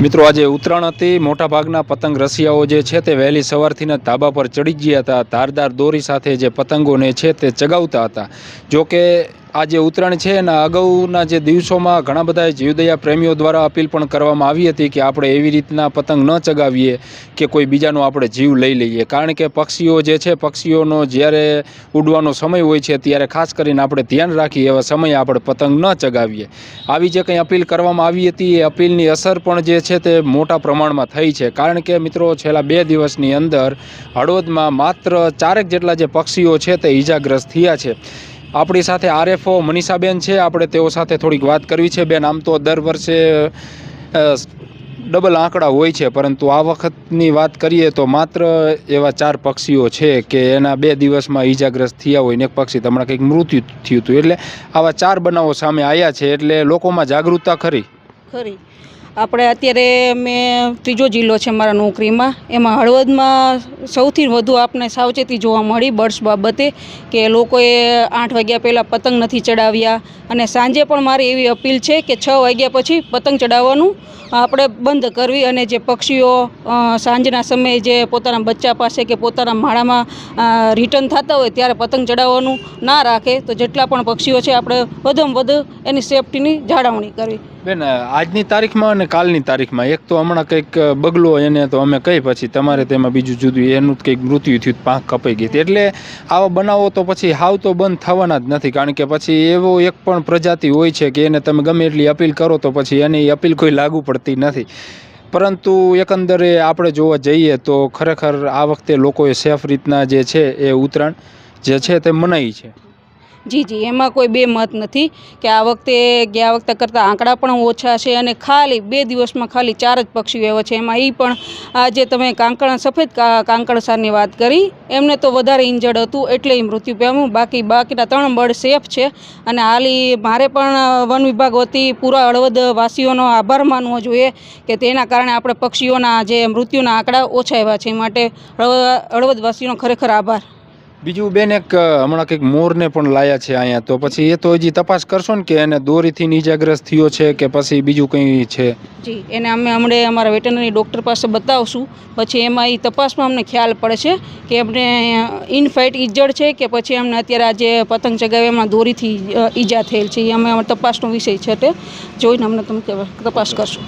મિત્રો, આજે ઉત્તરાયણ હતી મોટાભાગના પતંગ રસિયાઓ જે છે તે વહેલી સવારથી ધાબા પર ચડી ગયા હતા. ધારદાર દોરી સાથે જે પતંગોને છે તે ચગાવતા હતા. જો કે જે ઉત્તરાયણ છે એના અગાઉના જે દિવસોમાં ઘણા બધા જીવદયા પ્રેમીઓ દ્વારા અપીલ પણ કરવામાં આવી હતી કે આપણે એવી રીતના પતંગ ન ચગાવીએ કે કોઈ બીજાનો આપણે જીવ લઈ લઈએ. કારણ કે પક્ષીઓ જે છે, પક્ષીઓનો જ્યારે ઉડવાનો સમય હોય છે ત્યારે ખાસ કરીને આપણે ધ્યાન રાખીએ એવા સમયે આપણે પતંગ ન ચગાવીએ. આવી જે કંઈ અપીલ કરવામાં આવી હતી, એ અપીલની અસર પણ જે છે તે મોટા પ્રમાણમાં થઈ છે. કારણ કે મિત્રો, છેલ્લા બે દિવસની અંદર હળવદમાં માત્ર ચારેક જેટલા જે પક્ષીઓ છે તે ઈજાગ્રસ્ત થયા છે. આપણી સાથે આરએફઓ મનીષાબેન છે. આપણે તેઓ સાથે થોડીક વાત કરવી છે. બેન, આમ તો દર વર્ષે ડબલ આંકડા હોય છે, પરંતુ આ વખતની વાત કરીએ તો માત્ર એવા ચાર પક્ષીઓ છે કે એના બે દિવસમાં ઈજાગ્રસ્ત થયા હોય ને એક પક્ષી હમણાં કંઈક મૃત્યુ થયું હતું. એટલે આવા ચાર બનાવો સામે આવ્યા છે, એટલે લોકોમાં જાગૃતતા ખરી? ખરી. આપણે અત્યારે મેં ત્રીજો જિલ્લો છે મારા નોકરીમાં. એમાં હળવદમાં સૌથી વધુ આપને સાવચેતી જોવા મળી બર્ડ્સ બાબતે કે લોકોએ આઠ વાગ્યા પહેલાં પતંગ નથી ચડાવ્યા. અને સાંજે પણ મારી એવી અપીલ છે કે છ વાગ્યા પછી પતંગ ચડાવવાનું આપણે બંધ કરવી અને જે પક્ષીઓ સાંજના સમયે જે પોતાના બચ્ચા પાસે કે પોતાના માળામાં રિટર્ન થતા હોય ત્યારે પતંગ ચડાવવાનું ના રાખે. તો જેટલા પણ પક્ષીઓ છે આપણે વધુમાં વધુ એની સેફટીની જાળવણી કરવી. બેન, આજની તારીખમાં અને કાલની તારીખમાં એક તો હમણાં કંઈક બગલો એને તો અમે કહી પછી તમારે તેમાં બીજું જુદું એનું જ કંઈક મૃત્યુ થયું, પાંખ કપાઈ ગઈ એટલે આવા બનાવો તો પછી હાવ તો બંધ થવાના જ નથી, કારણ કે પછી એવો એક પણ પ્રજાતિ હોય છે કે એને તમે ગમે એટલી અપીલ કરો તો પછી એની અપીલ કોઈ લાગુ પડતી નથી. પરંતુ એકંદરે આપણે જોવા જઈએ તો ખરેખર આ વખતે લોકોએ સેફ રીતના જે છે એ ઉત્તરાયણ જે છે તે મનાવી છે. જી જી, એમાં કોઈ બે મત નથી કે આ વખતે ગયા વખતે કરતાં આંકડા પણ ઓછા છે અને ખાલી બે દિવસમાં ખાલી ચાર જ પક્ષીઓ એવા છે. એમાં એ પણ આજે તમે કાંકણ, સફેદ કાંકણસારની વાત કરી, એમને તો વધારે ઇન્જર્ડ હતું એટલે એ મૃત્યુ પામ્યું. બાકી બાકીના ત્રણ બર્ડ સેફ છે અને હાલી મારે પણ વન વિભાગ વતી પૂરા હળવદ વાસીઓનો આભાર માનવો જોઈએ કે તેના કારણે આપણે પક્ષીઓના જે મૃત્યુના આંકડા ઓછા એવા છે. એ માટે હળવદ હળવદ વાસીઓનો ખરેખર આભાર. બીજું બેન એક હમણાં કંઈક મોરને પણ લાયા છે અહીંયા. તો પછી એ તો હજી તપાસ કરશો ને કે એને દોરીથી નીજાગ્રસ્ત થયો છે કે પછી બીજું કંઈ છે? જી, એને અમે હમણાં અમારા વેટરનરી ડૉક્ટર પાસે બતાવશું. પછી એમાં એ તપાસમાં અમને ખ્યાલ પડે છે કે એમને ઇનફાઇટ ઇજડ છે કે પછી એમને અત્યારે આ જે પતંગ ચગાવે એમાં દોરીથી ઈજા થયેલ છે. એ અમે તપાસનો વિષય છે તે જોઈને અમને તમે તપાસ કરશું.